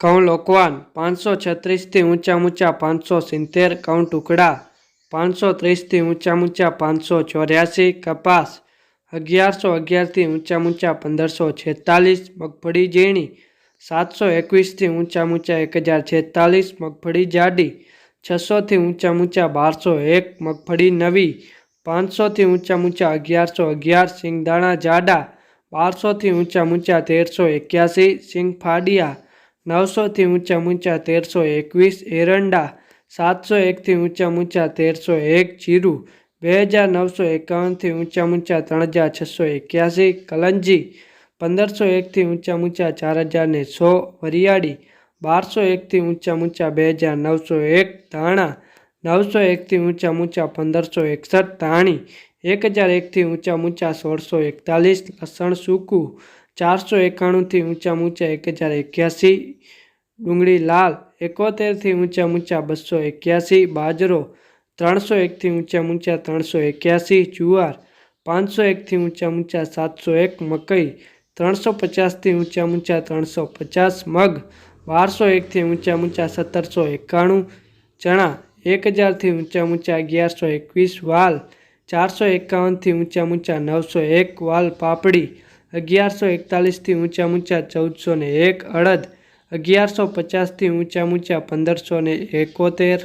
ઘઉં લોકવાન પાંચસો છત્રીસથી ઊંચા ઊંચા પાંચસો સિત્તેર ઘઉં ટુકડા, પાંચસો ત્રીસથી ઊંચા ઊંચા પાંચસો ચોર્યાસી, કપાસ, અગિયારસો અગિયારથી ઊંચા ઊંચા પંદરસો છેતાલીસ, મગફળી ઝીણી, સાતસો એકવીસથી ઊંચા ઊંચા એક હજાર છેતાલીસ, મગફળી જાડી, છસોથી ઊંચા ઊંચા બારસો એક, મગફળી નવી, પાંચસોથી ઊંચા ઊંચા અગિયારસો અગિયાર, સિંગદાણા જાડા, બારસોથી ઊંચા ઊંચા તેરસો એક્યાસી સિંગ ફાડિયા નવસોથી ઊંચા ઊંચા તેરસો એકવીસ, એરંડા સાતસો એકથી ઊંચા ઊંચા તેરસો એક, જીરું બે હજાર નવસો એકાવનથી ઊંચા ઊંચા ત્રણ હજાર છસો એક્યાસી, કલંજી પંદરસો એકથી ઊંચા ઊંચા ચાર હજાર ને સો, વરિયાળી બારસો એકથી ઊંચા ઊંચા બે હજાર નવસો એક, ધાણા નવસો એકથી ઊંચા ઊંચા પંદરસો એકસઠ ધાણી એક હજાર એકથી ઊંચા ઊંચા સોળસો એકતાલીસ, લસણ સૂકું, ચારસો એકાણુંથી ઊંચા ઊંચા એક હજાર એક્યાસી, ડુંગળી લાલ એકોતેરથી ઊંચા ઊંચા બસો એક્યાસી, બાજરો, ત્રણસો એકથી ઊંચા ઊંચા ત્રણસો એક્યાસી, જુવાર, પાંચસો એકથી ઊંચા ઊંચા સાતસો એક, મકઈ, ત્રણસો પચાસથી ઊંચા ઊંચા ત્રણસો પચાસ, મગ, બારસો એકથી ઊંચા ઊંચા સત્તરસો એકાણું, ચણા એક હજારથી ઊંચા ઊંચા અગિયારસો એકવીસ વાલ, ચારસો એકાવનથી ઊંચા ઊંચા નવસો એક વાલ પાપડી, અગિયારસો એકતાલીસથી ઊંચા ઊંચા ચૌદસો ને એક અડદ, અગિયારસો પચાસથી ઊંચા ઊંચા પંદરસો ને એકોતેર.